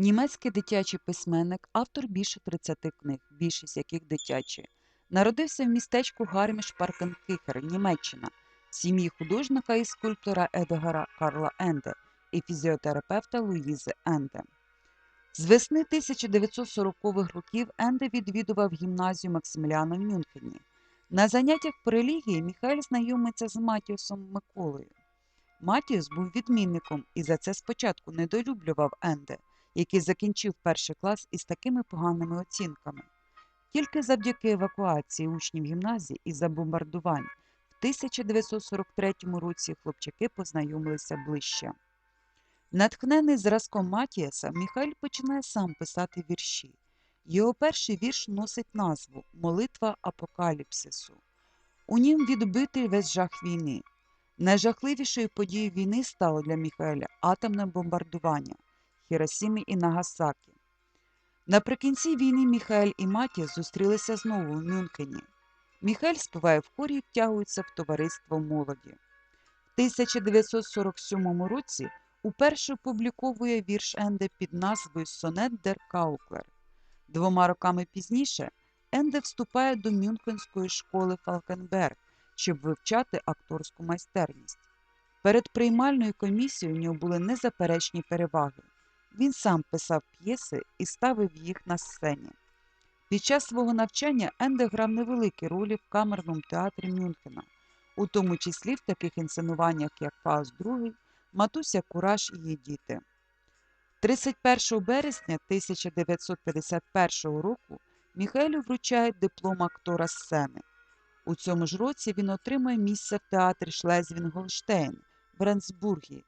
Німецький дитячий письменник, автор більше 30 книг, більшість яких дитячі. Народився в містечку Гарміш-Паркенкихер, Німеччина, в сім'ї художника і скульптора Едгара Карла Енде і фізіотерапевта Луїзи Енде. З весни 1940-х років Енде відвідував гімназію Максиміляна в Мюнхені. На заняттях по релігії Міхаель знайомиться з Матіусом Миколою. Матіус був відмінником і за це спочатку недолюблював Енде, який закінчив перший клас із такими поганими оцінками. Тільки завдяки евакуації учнів гімназії із-за бомбардувань в 1943 році хлопчаки познайомилися ближче. Натхнений зразком Матіаса, Міхайль починає сам писати вірші. Його перший вірш носить назву Молитва Апокаліпсису. У нім відбитий весь жах війни. Найжахливішою подією війни стало для Міхаеля атомне бомбардування Хіросіми і Нагасакі. Наприкінці війни Міхаель і Матіас зустрілися знову у Мюнхені. Міхаель співає в хорі і втягується в товариство молоді. В 1947 році уперше опубліковує вірш Енде під назвою Сонет дер Кауклер. Двома роками пізніше Енде вступає до Мюнхенської школи Фалкенберг, щоб вивчати акторську майстерність. Перед приймальною комісією у нього були незаперечні переваги. Він сам писав п'єси і ставив їх на сцені. Під час свого навчання Енде грав невеликі ролі в камерному театрі Мюнхена, у тому числі в таких інсценуваннях, як Фауст II, Матуся Кураж і її діти. 31 березня 1951 року Міхелю вручають диплом актора сцени. У цьому ж році він отримує місце в театрі Шлезвін-Голштейн в Ренсбургі.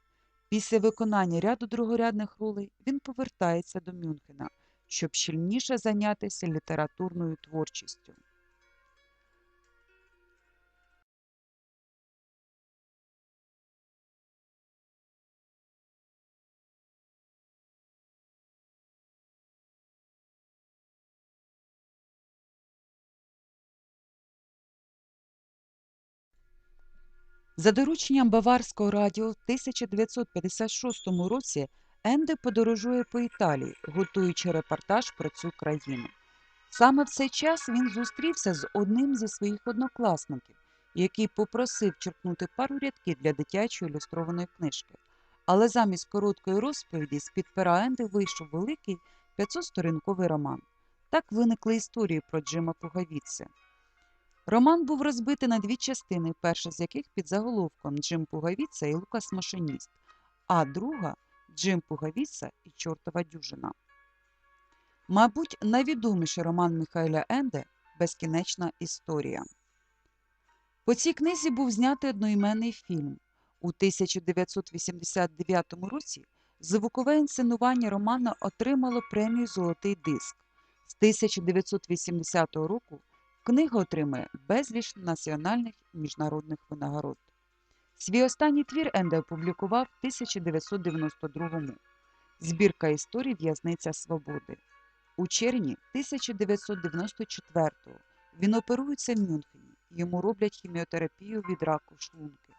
Після виконання ряду другорядних ролей він повертається до Мюнхена, щоб щільніше зайнятися літературною творчістю. За дорученням Баварського радіо в 1956 році Енде подорожує по Італії, готуючи репортаж про цю країну. Саме в цей час він зустрівся з одним зі своїх однокласників, який попросив черкнути пару рядків для дитячої ілюстрованої книжки. Але замість короткої розповіді з-під пера Енди вийшов великий 500-сторінковий роман. Так виникли історії про Джима Пугавіце. Роман був розбитий на дві частини, перша з яких під заголовком Джим Пугавіца і Лукас Машиніст, а друга Джим Пугавіца і Чортова дюжина. Мабуть, найвідоміший роман Михайля Енде Безкінечна історія. По цій книзі був знятий одноіменний фільм. У 1989 році звукове інсценування романа отримало премію Золотий диск. З 1980 року Книга отримує безліч національних і міжнародних винагород. Свій останній твір Енде опублікував в 1992-му. Збірка історій В'язниця Свободи. У червні 1994-го він оперується в Мюнхені, йому роблять хіміотерапію від раку шлунки.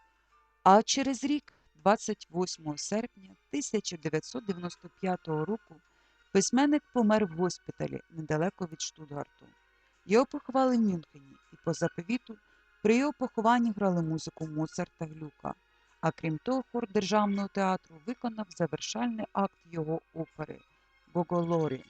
А через рік, 28 серпня 1995 року, письменник помер в госпіталі недалеко від Штутгарту. Його поховали в Мюнхені, і по заповіту при його похованні грали музику Моцарта та Глюка. А крім того, хор Державного театру виконав завершальний акт його опери Боголорі.